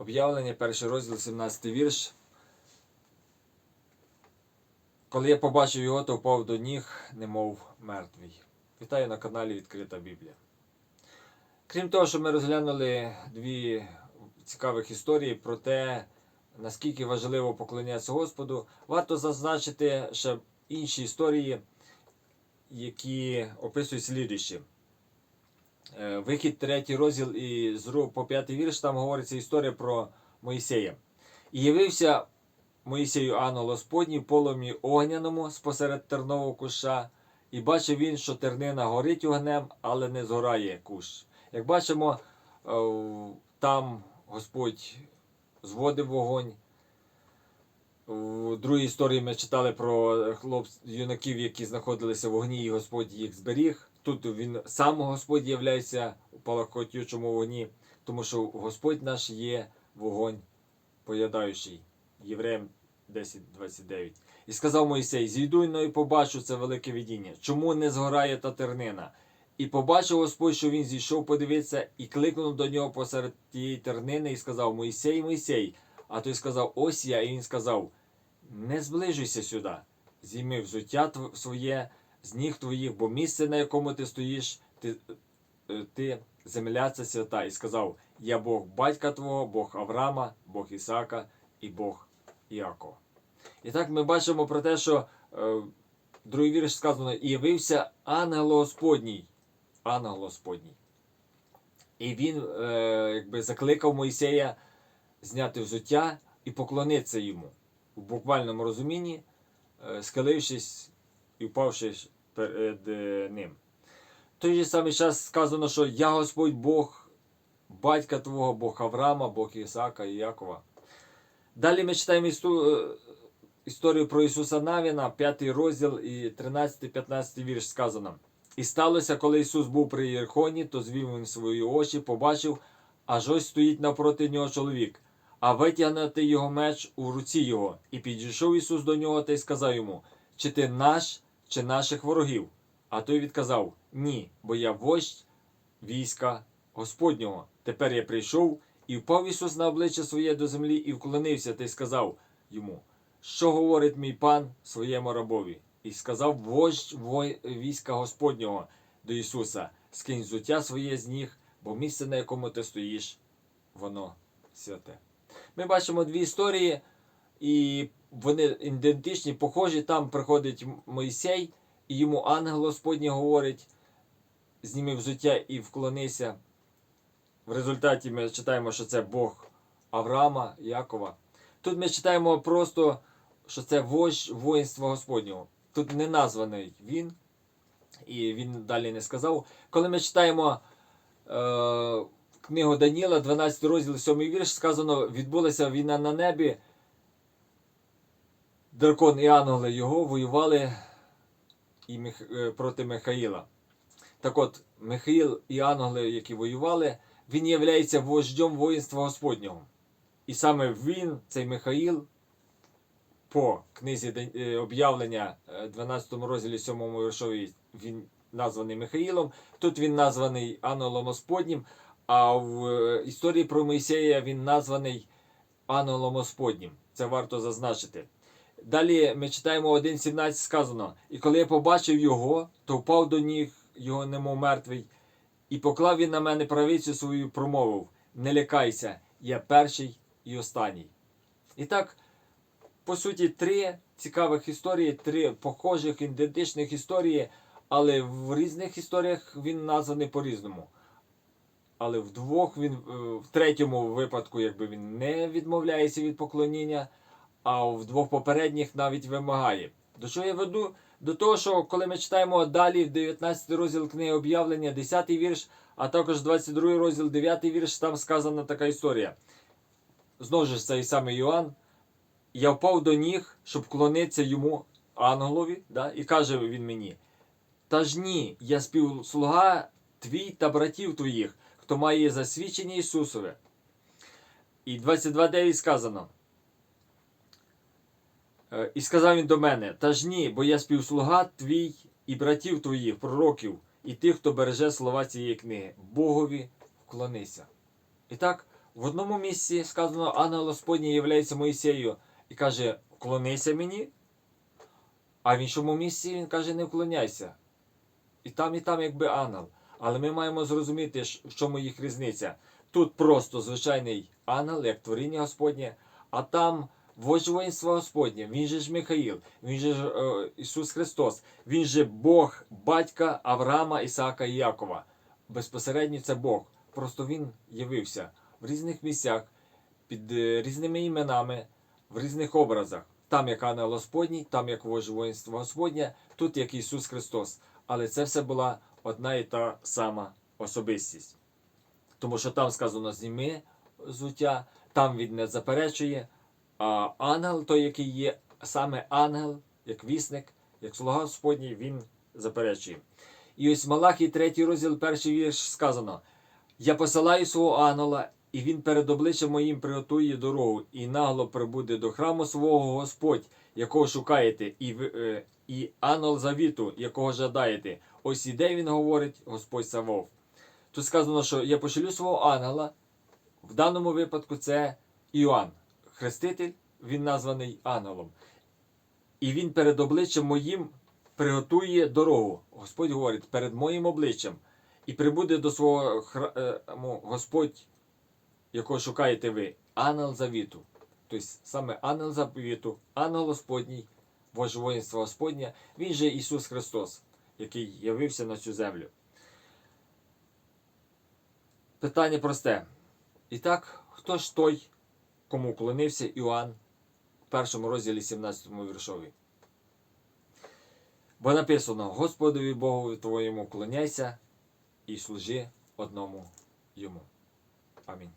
Об'явлення, перший розділ, 17 вірш. Коли я побачив його, то впав до ніг, немов мертвий. Вітаю на каналі Відкрита Біблія. Крім того, що ми розглянули дві цікавих історії про те, наскільки важливо поклонятися Господу, варто зазначити ще інші історії, які описують слідуючі. Е, Вихід, третій розділ і по п'ятий вірш, там говориться історія про Моїсея. І явився Моїсею ангел Господній в полум'ї огняному спосеред тернового куша, і бачив він, що тернина горить огнем, але не згорає куш. Як бачимо, е, там Господь зводив вогонь. У другій історії ми читали про хлопців, юнаків, які знаходилися в вогні, і Господь їх зберіг. Тут він сам Господь являється у палахотючому вогні, тому що Господь наш є вогонь поядаючий. Євреям 10.29. І сказав Мойсей: Зійду і побачу це велике видіння. Чому не згорає та тернина? І побачив Господь, що він зійшов подивитися, і кликнув до нього посеред тієї тернини, і сказав: Мойсей, Мойсей. А той сказав: Ось я. І він сказав: Не зближуйся сюди, зійми взуття своє з ніг твоїх, бо місце, на якому ти стоїш, ти, е, ти земля це свята. І сказав: Я Бог батька твого, Бог Авраама, Бог Ісака і Бог Іакова. І так ми бачимо про те, що е, другий вірш сказано: явився ангел Господній. Ангел Господній. І він е, якби закликав Моїсея зняти взуття і поклонитися йому в буквальному розумінні, е, схилившись і впавши перед е, ним. В той же самий час сказано, що я Господь Бог, батька твого, Бог Авраама, Бог Ісака і Якова. Далі ми читаємо істу- е, історію про Ісуса Навіна, 5 розділ і 13-15 вірш сказано. І сталося, коли Ісус був при Єрхоні, то звів він свої очі, побачив, аж ось стоїть навпроти нього чоловік, а витягнути його меч у руці його. І підійшов Ісус до нього та й сказав йому: Чи ти наш, чи наших ворогів? А той відказав: Ні, бо я вождь війська Господнього. Тепер я прийшов, і впав Ісус на обличчя своє до землі і вклонився та й сказав йому: Що говорить мій пан своєму рабові? І сказав вождь війська Господнього до Ісуса: Скинь взуття своє з ніг, бо місце, на якому ти стоїш, воно святе. Ми бачимо дві історії, і вони ідентичні, похожі. Там приходить Мойсей, і йому ангел Господній говорить: зніми взуття і вклонися. В результаті ми читаємо, що це Бог Авраама, Якова. Тут ми читаємо просто, що це вождь воїнства Господнього. Тут не названий він, і він далі не сказав. Коли ми читаємо е, книгу Даніла, 12 розділ, 7 вірш, сказано, відбулася війна на небі. Дракон і ангели його воювали і Мих... е, проти Михаїла. Так от, Михаїл і ангели, які воювали, він є вождем воїнства Господнього. І саме він, цей Михаїл, по книзі е, об'явлення е, 12 розділі 7 віршові, він названий Михаїлом. Тут він названий Ангелом Господнім, а в е, історії про Моїсея він названий Ангелом Господнім. Це варто зазначити. Далі ми читаємо 1.17 сказано: І коли я побачив його, то впав до ніг його немов мертвий, і поклав він на мене правицю свою промовив: Не лякайся, я перший і останній. І так, по суті, три цікавих історії, три похожих, ідентичних історії, але в різних історіях він названий по-різному. Але в двох він, е, в третьому випадку, якби він не відмовляється від поклоніння, а в двох попередніх навіть вимагає. До чого я веду? До того, що коли ми читаємо далі 19 розділ книги об'явлення, 10 вірш, а також 22 розділ, 9 вірш, там сказана така історія. Знову ж цей самий Йоанн. Я впав до ніг, щоб вклонитися йому ангелові, да? і каже він мені: Та ж ні, я співслуга твій та братів твоїх, хто має засвідчення Ісусове. І 22.9 сказано. Е, І сказав він до мене: Та ж ні, бо я співслуга твій і братів твоїх, пророків, і тих, хто береже слова цієї книги. Богові вклонися. І так, В одному місці сказано, ангел Господній являється Моїсею і каже, вклонися мені. А в іншому місці він каже, не вклоняйся. І там, і там, якби ангел. Але ми маємо зрозуміти, в чому їх різниця. Тут просто звичайний ангел, як творіння Господнє, а там Боже воїнство Господнє, він же ж Михаїл, він же ж е, Ісус Христос, він же Бог, батька Авраама, Ісаака і Якова. Безпосередньо це Бог. Просто він явився в різних місцях, під е, різними іменами, в різних образах. Там як ангел Господній, там як воїнство Господнє, тут як Ісус Христос. Але це все була одна і та сама особистість. Тому що там сказано зніми зуття, там він не заперечує. А ангел, той, який є саме ангел, як вісник, як слуга Господній, він заперечує. І ось Малахій, третій розділ, перший вірш сказано: Я посилаю свого ангела, і він перед обличчям моїм приготує дорогу, і нагло прибуде до храму свого Господь, якого шукаєте, і, е, і ангел завіту, якого жадаєте. Ось іде він говорить Господь Савов. Тут сказано, що я пошлю свого ангела. В даному випадку це Іоанн. Хреститель, він названий ангелом. І він перед обличчям моїм приготує дорогу. Господь говорить, перед моїм обличчям. І прибуде до свого храму Господь, якого шукаєте ви, ангел завіту. Тобто саме ангел завіту, ангел Господній, Боже воїнство Господнє, він же Ісус Христос, який явився на цю землю. Питання просте. І так, хто ж той, кому вклонився Іоанн в першому розділі 17 віршові? Бо написано: Господові Богові твоєму вклоняйся і служи одному йому. Амінь.